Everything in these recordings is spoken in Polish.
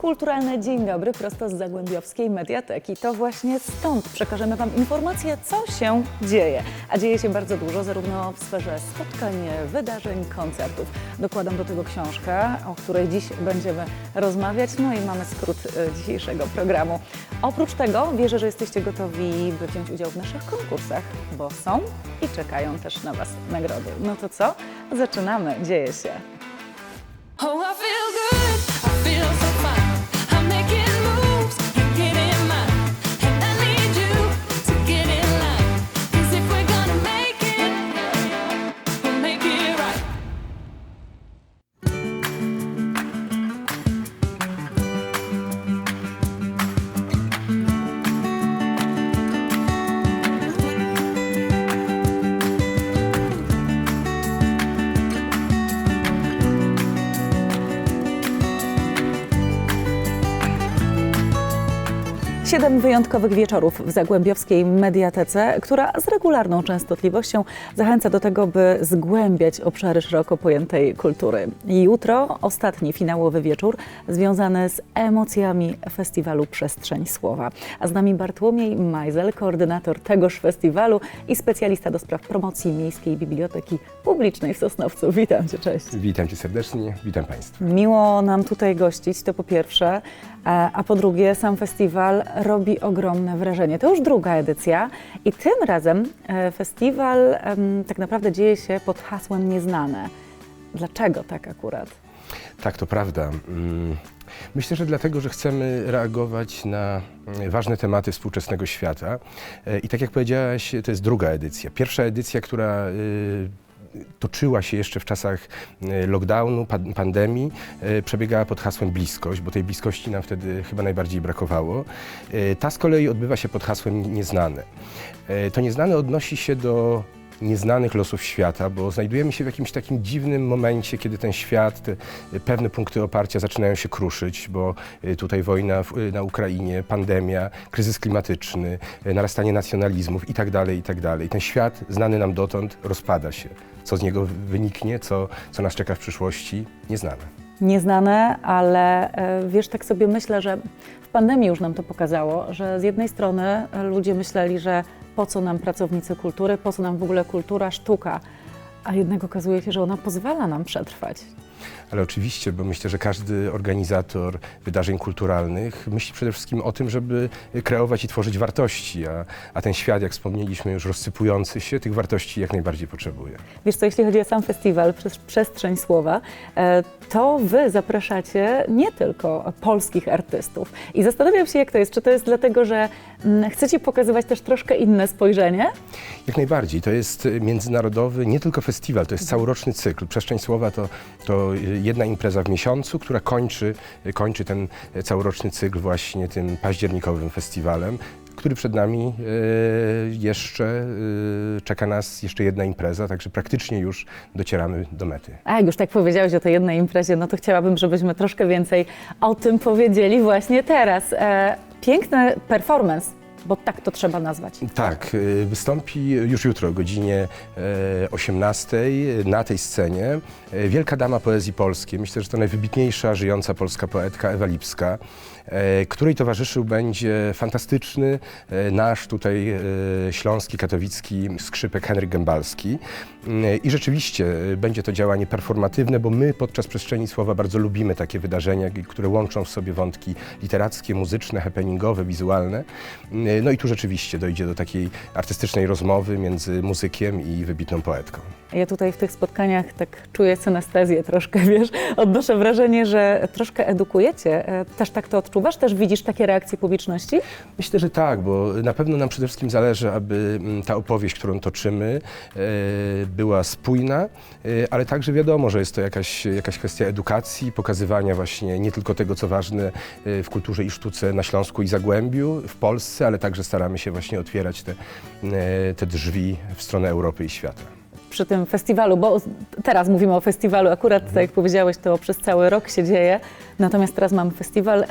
Kulturalne dzień dobry prosto z Zagłębiowskiej Mediateki. To właśnie stąd przekażemy Wam informacje, co się dzieje. A dzieje się bardzo dużo, zarówno w sferze spotkań, wydarzeń, koncertów. Dokładam do tego książkę, o której dziś będziemy rozmawiać, no i mamy skrót e, dzisiejszego programu. Oprócz tego wierzę, że jesteście gotowi, by wziąć udział w naszych konkursach, bo są i czekają też na Was nagrody. No to co? Zaczynamy, dzieje się. Oh, I feel good. Siedem wyjątkowych wieczorów w Zagłębiowskiej Mediatece, która z regularną częstotliwością zachęca do tego, by zgłębiać obszary szeroko pojętej kultury. Jutro ostatni finałowy wieczór związany z emocjami festiwalu Przestrzeń Słowa. A z nami Bartłomiej Majzel, koordynator tegoż festiwalu i specjalista do spraw promocji Miejskiej Biblioteki Publicznej w Sosnowcu. Witam Cię, cześć. Witam Cię serdecznie, witam Państwa. Miło nam tutaj gościć, to po pierwsze, a po drugie sam festiwal robi ogromne wrażenie. To już druga edycja i tym razem e, festiwal tak naprawdę dzieje się pod hasłem Nieznane. Dlaczego tak akurat? Tak, to prawda. Mm, Myślę, że dlatego, że chcemy reagować na mm, ważne tematy współczesnego świata. E, I tak jak powiedziałaś, to jest druga edycja. Pierwsza edycja, która y, toczyła się jeszcze w czasach y, lockdownu, pan- pandemii, y, przebiegała pod hasłem bliskość, bo tej bliskości nam wtedy chyba najbardziej brakowało. Y, Ta z kolei odbywa się pod hasłem nieznane. To nieznane odnosi się do nieznanych losów świata, bo znajdujemy się w jakimś takim dziwnym momencie, kiedy ten świat, te pewne punkty oparcia zaczynają się kruszyć, bo y, tutaj wojna w- y, na Ukrainie, pandemia, kryzys klimatyczny, y, narastanie nacjonalizmów i tak dalej, i tak. Ten świat znany nam dotąd rozpada się. Co z niego wyniknie, co, co nas czeka w przyszłości, nieznane. Nieznane, ale e, wiesz, tak sobie myślę, że w pandemii już nam to pokazało, że z jednej strony e, ludzie myśleli, że po co nam pracownicy kultury, po co nam w ogóle kultura, sztuka, a jednak okazuje się, że ona pozwala nam przetrwać. Ale oczywiście, bo myślę, że każdy organizator wydarzeń kulturalnych myśli przede wszystkim o tym, żeby kreować i tworzyć wartości, a, a ten świat, jak wspomnieliśmy, już rozsypujący się, tych wartości jak najbardziej potrzebuje. Wiesz co, jeśli chodzi o sam festiwal przez Przestrzeń Słowa, e, to wy zapraszacie nie tylko polskich artystów. I zastanawiam się, jak to jest. Czy to jest dlatego, że mm, chcecie pokazywać też troszkę inne spojrzenie? Jak najbardziej. To jest międzynarodowy, nie tylko festiwal, to jest całoroczny cykl. Przestrzeń Słowa to, to y, jedna impreza w miesiącu, która kończy, kończy ten całoroczny cykl właśnie tym październikowym festiwalem, który przed nami y, jeszcze y, czeka nas jeszcze jedna impreza, także praktycznie już docieramy do mety. A jak już tak powiedziałeś o tej jednej imprezie, no to chciałabym, żebyśmy troszkę więcej o tym powiedzieli właśnie teraz. E, piękny performance, bo tak to trzeba nazwać. Tak, y, wystąpi już jutro o godzinie e, 18 na tej scenie e, wielka dama poezji polskiej. Myślę, że to najwybitniejsza żyjąca polska poetka Ewa Lipska, e, której towarzyszył będzie fantastyczny e, nasz tutaj e, śląski, katowicki skrzypek Henryk Gębalski. I rzeczywiście e, będzie to działanie performatywne, bo my podczas przestrzeni słowa bardzo lubimy takie wydarzenia, które łączą w sobie wątki literackie, muzyczne, happeningowe, wizualne. Mm, No i tu rzeczywiście dojdzie do takiej artystycznej rozmowy między muzykiem i wybitną poetką. Ja tutaj w tych spotkaniach tak czuję synestezję troszkę, wiesz, odnoszę wrażenie, że troszkę edukujecie. E, Też tak to odczuwasz? Też widzisz takie reakcje publiczności? Myślę, że tak, bo na pewno nam przede wszystkim zależy, aby mm, ta opowieść, którą toczymy, e, była spójna, e, ale także wiadomo, że jest to jakaś, jakaś kwestia edukacji, pokazywania właśnie nie tylko tego, co ważne e, w kulturze i sztuce na Śląsku i Zagłębiu, w Polsce, ale także staramy się właśnie otwierać te, e, te drzwi w stronę Europy i świata. Przy tym festiwalu, bo teraz mówimy o festiwalu, akurat tak jak powiedziałeś, to przez cały rok się dzieje, natomiast teraz mamy festiwal.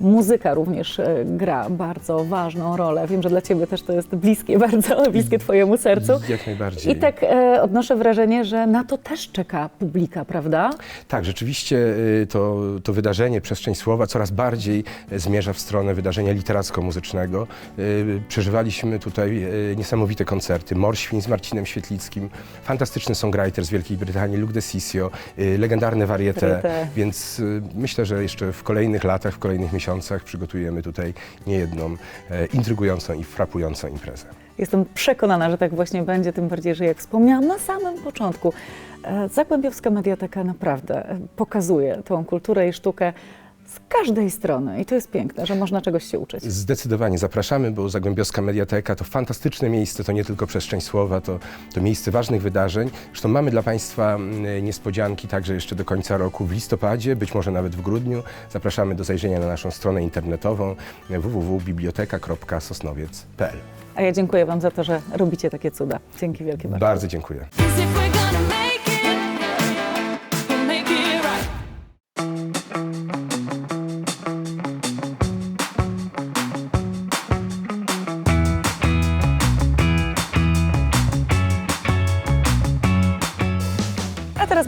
Muzyka również e, gra bardzo ważną rolę. Wiem, że dla Ciebie też to jest bliskie, bardzo bliskie Twojemu sercu. Jak najbardziej. I tak e, odnoszę wrażenie, że na to też czeka publika, prawda? Tak, rzeczywiście y, to, to wydarzenie Przestrzeń Słowa coraz bardziej y, zmierza w stronę wydarzenia literacko-muzycznego. Przeżywaliśmy tutaj niesamowite koncerty. Morświn z Marcinem Świetlickim, fantastyczny songwriter z Wielkiej Brytanii, Luc de Sisio, y, legendarne Varieté. więc myślę, że jeszcze w kolejnych latach, w kolejnych miesiącach przygotujemy tutaj niejedną e, intrygującą i frapującą imprezę. Jestem przekonana, że tak właśnie będzie, tym bardziej, że jak wspomniałam na samym początku, e, Zagłębiowska Mediateka naprawdę e, pokazuje tą kulturę i sztukę z każdej strony i to jest piękne, że można czegoś się uczyć. Zdecydowanie zapraszamy, bo Zagłębiowska Mediateka to fantastyczne miejsce, to nie tylko przestrzeń słowa, to, to miejsce ważnych wydarzeń. Zresztą mamy dla Państwa mm, niespodzianki także jeszcze do końca roku w listopadzie, być może nawet w grudniu. Zapraszamy do zajrzenia na naszą stronę internetową www.biblioteka.sosnowiec.pl. A ja dziękuję Wam za to, że robicie takie cuda. Dzięki wielkie bardzo. Bardzo dziękuję.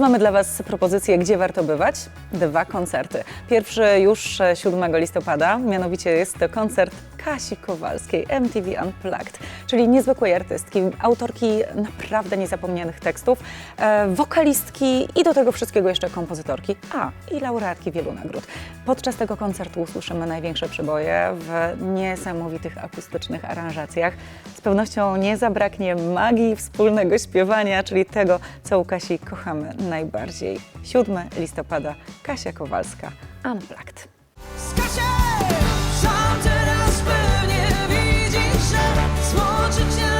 Mamy dla Was propozycję, gdzie warto bywać. Dwa koncerty. Pierwszy już e, 7 listopada, mianowicie jest to koncert Kasi Kowalskiej, MTV Unplugged, czyli niezwykłej artystki, autorki naprawdę niezapomnianych tekstów, e, wokalistki i do tego wszystkiego jeszcze kompozytorki, a i laureatki wielu nagród. Podczas tego koncertu usłyszymy największe przeboje w niesamowitych akustycznych aranżacjach. Z pewnością nie zabraknie magii wspólnego śpiewania, czyli tego, co u Kasi kochamy najbardziej. 7 listopada, Kasia Kowalska, Unplugged. Pewnie widzisz, że złączyć lawiny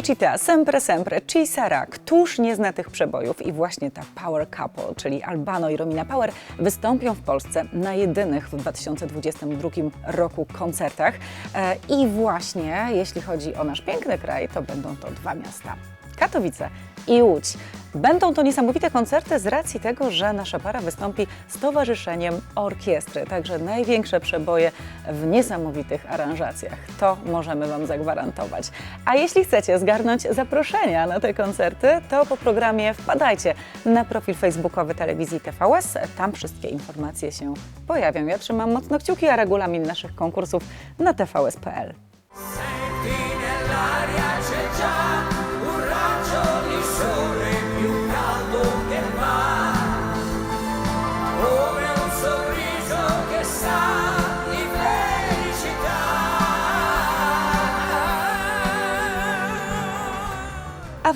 Felicita, Sempre Sempre, Ci Sara, któż nie zna tych przebojów i właśnie ta Power Couple, czyli Albano i Romina Power wystąpią w Polsce na jedynych w 2022 roku koncertach. E, I właśnie jeśli chodzi o nasz piękny kraj, to będą to dwa miasta. Katowice i Łódź. Będą to niesamowite koncerty z racji tego, że nasza para wystąpi z towarzyszeniem orkiestry, także największe przeboje w niesamowitych aranżacjach. To możemy Wam zagwarantować. A jeśli chcecie zgarnąć zaproszenia na te koncerty, to po programie wpadajcie na profil facebookowy telewizji TVS. Tam wszystkie informacje się pojawią. Ja trzymam mocno kciuki, a regulamin naszych konkursów na tvs.pl.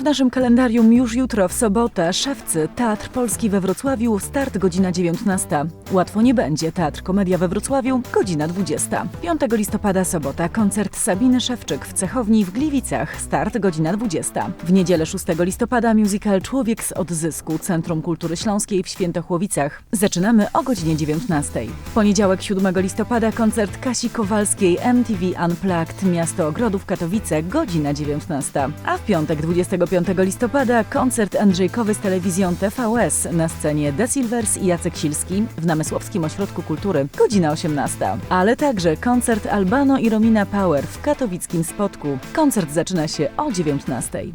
naszym kalendarium już jutro, w sobotę, Szewcy, Teatr Polski we Wrocławiu, start godzina 19. Łatwo nie będzie, Teatr Komedia we Wrocławiu, godzina 20. 5 listopada, sobota, koncert Sabiny Szewczyk w Cechowni w Gliwicach, start godzina 20. W niedzielę 6 listopada musical Człowiek z odzysku, Centrum Kultury Śląskiej w Świętochłowicach. Zaczynamy o godzinie 19. W poniedziałek 7 listopada, koncert Kasi Kowalskiej MTV Unplugged, Miasto Ogrodów Katowice, godzina 19. A w piątek 25 listopada koncert Andrzejkowy z telewizją TVS na scenie The Silvers i Jacek Silski w Namysłowskim Ośrodku Kultury, godzina 18. Ale także koncert Albano i Romina Power w katowickim Spotku. Koncert zaczyna się o 19.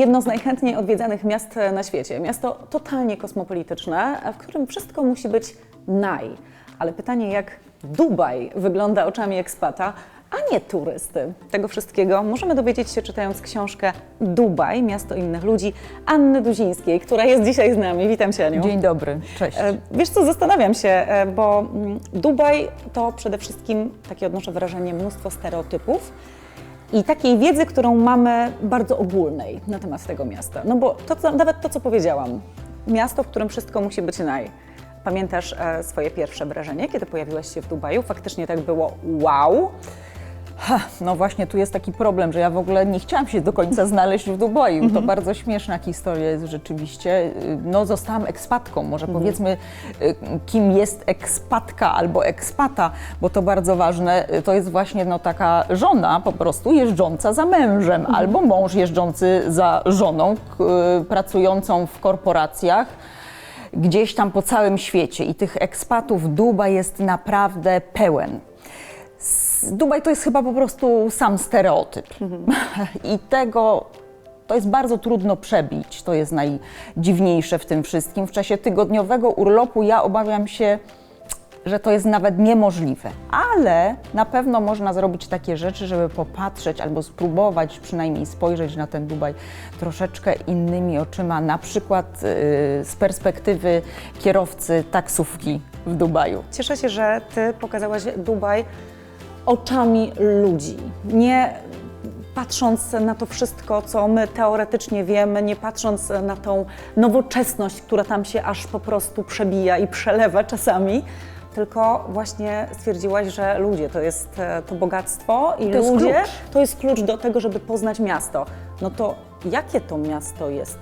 Jedno z najchętniej odwiedzanych miast na świecie. Miasto totalnie kosmopolityczne, w którym wszystko musi być naj. Ale pytanie, jak Dubaj wygląda oczami ekspata, a nie turysty. Tego wszystkiego możemy dowiedzieć się czytając książkę Dubaj, miasto innych ludzi, Anny Duzińskiej, która jest dzisiaj z nami. Witam Cię, Aniu. Dzień dobry, cześć. E, Wiesz co, zastanawiam się, e, bo mm, Dubaj to przede wszystkim, takie odnoszę wrażenie, mnóstwo stereotypów i takiej wiedzy, którą mamy bardzo ogólnej na temat tego miasta. No bo to, co, nawet to, co powiedziałam, miasto, w którym wszystko musi być naj. Pamiętasz e, swoje pierwsze wrażenie, kiedy pojawiłaś się w Dubaju? Faktycznie tak było wow? Ha, no właśnie, tu jest taki problem, że ja w ogóle nie chciałam się do końca znaleźć w Dubaju. To bardzo śmieszna historia jest rzeczywiście. No zostałam ekspatką, może powiedzmy y, kim jest ekspatka albo ekspata, bo to bardzo ważne. Y, To jest właśnie no, taka żona po prostu jeżdżąca za mężem albo mąż jeżdżący za żoną, y, pracującą w korporacjach gdzieś tam po całym świecie i tych ekspatów Dubaj jest naprawdę pełen. Dubaj to jest chyba po prostu sam stereotyp. I tego to jest bardzo trudno przebić. To jest najdziwniejsze w tym wszystkim. W czasie tygodniowego urlopu ja obawiam się, że to jest nawet niemożliwe. Ale na pewno można zrobić takie rzeczy, żeby popatrzeć albo spróbować przynajmniej spojrzeć na ten Dubaj troszeczkę innymi oczyma, na przykład yy, z perspektywy kierowcy taksówki w Dubaju. Cieszę się, że Ty pokazałaś Dubaj oczami ludzi. Nie patrząc na to wszystko, co my teoretycznie wiemy, nie patrząc na tą nowoczesność, która tam się aż po prostu przebija i przelewa czasami, tylko właśnie stwierdziłaś, że ludzie to jest e, to bogactwo i To jest ludzie klucz. to jest klucz do tego, żeby poznać miasto. No to jakie to miasto jest?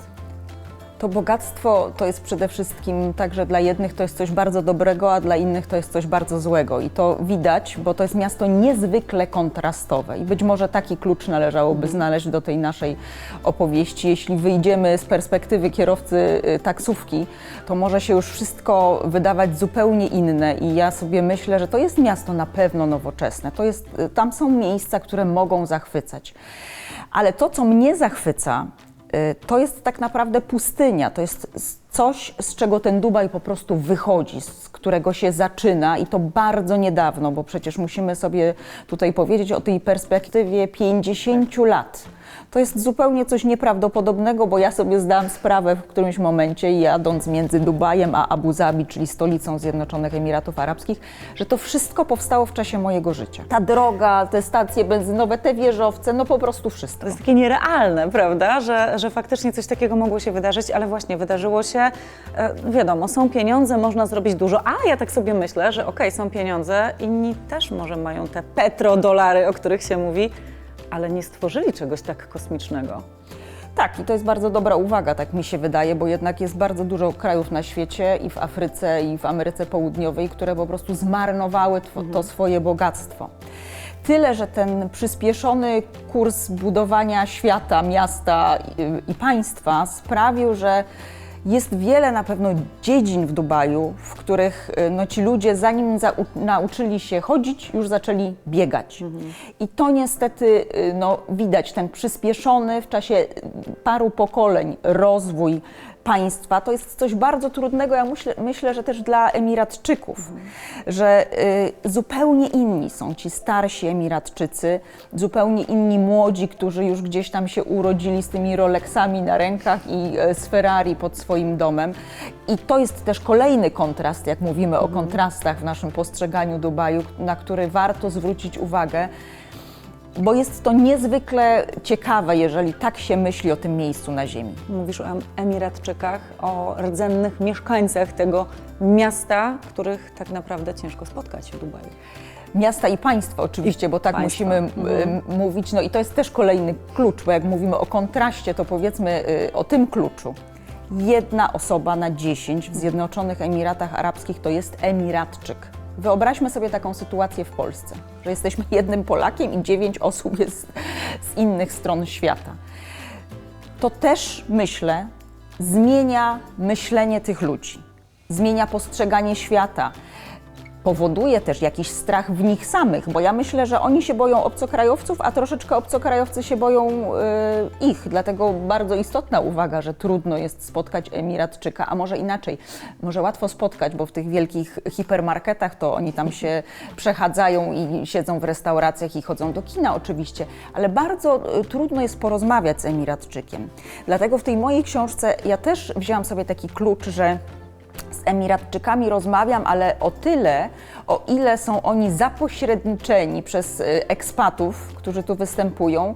To bogactwo to jest przede wszystkim tak, że dla jednych to jest coś bardzo dobrego, a dla innych to jest coś bardzo złego. I to widać, bo to jest miasto niezwykle kontrastowe. I być może taki klucz należałoby znaleźć do tej naszej opowieści. Jeśli wyjdziemy z perspektywy kierowcy y, taksówki, to może się już wszystko wydawać zupełnie inne. I ja sobie myślę, że to jest miasto na pewno nowoczesne. To jest, y, tam są miejsca, które mogą zachwycać. Ale to, co mnie zachwyca, to jest tak naprawdę pustynia. To jest coś, z czego ten Dubaj po prostu wychodzi, z którego się zaczyna i to bardzo niedawno, bo przecież musimy sobie tutaj powiedzieć o tej perspektywie 50 lat. To jest zupełnie coś nieprawdopodobnego, bo ja sobie zdałam sprawę w którymś momencie, jadąc między Dubajem a Abu Zabi, czyli stolicą Zjednoczonych Emiratów Arabskich, że to wszystko powstało w czasie mojego życia. Ta droga, te stacje benzynowe, te wieżowce, no po prostu wszystko. To jest takie nierealne, prawda, że, że faktycznie coś takiego mogło się wydarzyć, ale właśnie wydarzyło się. E, wiadomo, są pieniądze, można zrobić dużo, ale ja tak sobie myślę, że okej, są pieniądze, inni też może mają te petrodolary, o których się mówi, ale nie stworzyli czegoś tak kosmicznego. Tak, i to jest bardzo dobra uwaga, tak mi się wydaje, bo jednak jest bardzo dużo krajów na świecie i w Afryce, i w Ameryce Południowej, które po prostu zmarnowały tw- to swoje bogactwo. Tyle, że ten przyspieszony kurs budowania świata, miasta i, i państwa sprawił, że jest wiele na pewno dziedzin w Dubaju, w których y, no, ci ludzie, zanim zau- nauczyli się chodzić, już zaczęli biegać. I to niestety y, no, widać, ten przyspieszony w czasie paru pokoleń rozwój państwa, to jest coś bardzo trudnego, ja myślę, myślę że też dla Emiratczyków, że y, zupełnie inni są ci starsi Emiratczycy, zupełnie inni młodzi, którzy już gdzieś tam się urodzili z tymi Rolexami na rękach i e, z Ferrari pod swoim domem. I to jest też kolejny kontrast, jak mówimy o kontrastach w naszym postrzeganiu Dubaju, na który warto zwrócić uwagę, bo jest to niezwykle ciekawe, jeżeli tak się myśli o tym miejscu na ziemi. Mówisz o Em- Emiratczykach, o rdzennych mieszkańcach tego miasta, których tak naprawdę ciężko spotkać w Dubaju. Miasta i państwo oczywiście, bo tak państwa. musimy m, mówić. No i to jest też kolejny klucz, bo jak mówimy o kontraście, to powiedzmy y, o tym kluczu. Jedna osoba na dziesięć w Zjednoczonych Emiratach Arabskich to jest Emiratczyk. Wyobraźmy sobie taką sytuację w Polsce, że jesteśmy jednym Polakiem i dziewięć osób jest z innych stron świata. To też, myślę, zmienia myślenie tych ludzi, zmienia postrzeganie świata, powoduje też jakiś strach w nich samych, bo ja myślę, że oni się boją obcokrajowców, a troszeczkę obcokrajowcy się boją y, ich. Dlatego bardzo istotna uwaga, że trudno jest spotkać Emiratczyka, a może inaczej, może łatwo spotkać, bo w tych wielkich hipermarketach to oni tam się przechadzają i siedzą w restauracjach i chodzą do kina oczywiście, ale bardzo y, trudno jest porozmawiać z Emiratczykiem. Dlatego w tej mojej książce ja też wzięłam sobie taki klucz, że z Emiratczykami rozmawiam, ale o tyle, o ile są oni zapośredniczeni przez y, ekspatów, którzy tu występują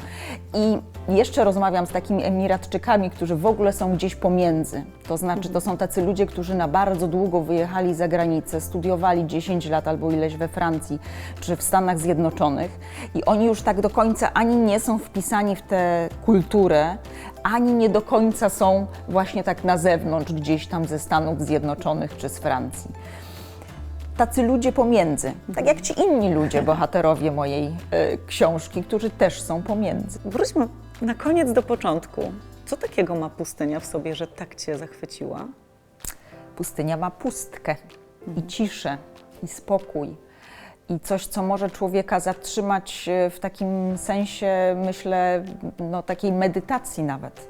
i jeszcze rozmawiam z takimi Emiratczykami, którzy w ogóle są gdzieś pomiędzy. To znaczy, to są tacy ludzie, którzy na bardzo długo wyjechali za granicę, studiowali 10 lat albo ileś we Francji czy w Stanach Zjednoczonych i oni już tak do końca ani nie są wpisani w tę kulturę, ani nie do końca są właśnie tak na zewnątrz, gdzieś tam ze Stanów Zjednoczonych czy z Francji. Tacy ludzie pomiędzy, tak jak ci inni ludzie, bohaterowie mojej y, książki, którzy też są pomiędzy. Wróćmy na koniec do początku. Co takiego ma pustynia w sobie, że tak Cię zachwyciła? Pustynia ma pustkę i ciszę, i spokój. I coś, co może człowieka zatrzymać e, w takim sensie, myślę, no, takiej medytacji nawet.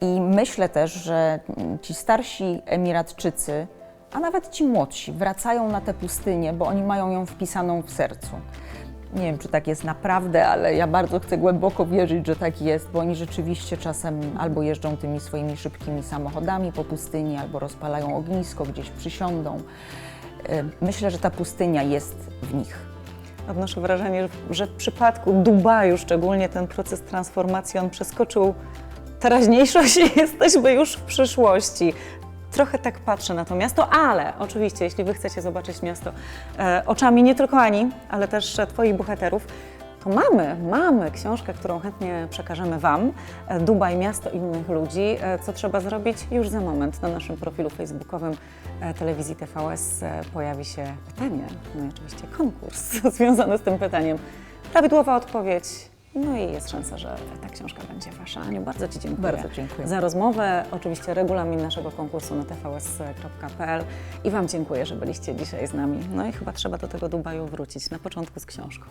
I myślę też, że ci starsi Emiratczycy, a nawet ci młodsi, wracają na tę pustynię, bo oni mają ją wpisaną w sercu. Nie wiem, czy tak jest naprawdę, ale ja bardzo chcę głęboko wierzyć, że tak jest, bo oni rzeczywiście czasem albo jeżdżą tymi swoimi szybkimi samochodami po pustyni, albo rozpalają ognisko, gdzieś przysiądą. Myślę, że ta pustynia jest w nich. Odnoszę wrażenie, że w przypadku Dubaju szczególnie ten proces transformacji, on przeskoczył teraźniejszość i jesteśmy już w przyszłości. Trochę tak patrzę na to miasto, ale oczywiście, jeśli Wy chcecie zobaczyć miasto e, oczami nie tylko Ani, ale też e, Twoich bohaterów, to mamy, mamy książkę, którą chętnie przekażemy Wam. E, Dubaj, miasto innych ludzi. E, Co trzeba zrobić? Już za moment na naszym profilu facebookowym telewizji TVS pojawi się pytanie, no i oczywiście konkurs związany z tym pytaniem. Prawidłowa odpowiedź. No i jest szansa, że ta książka będzie Wasza. Aniu, bardzo Ci dziękuję. Bardzo dziękuję. Za rozmowę. Oczywiście regulamin naszego konkursu na tvs.pl i Wam dziękuję, że byliście dzisiaj z nami. No i chyba trzeba do tego Dubaju wrócić na początku z książką.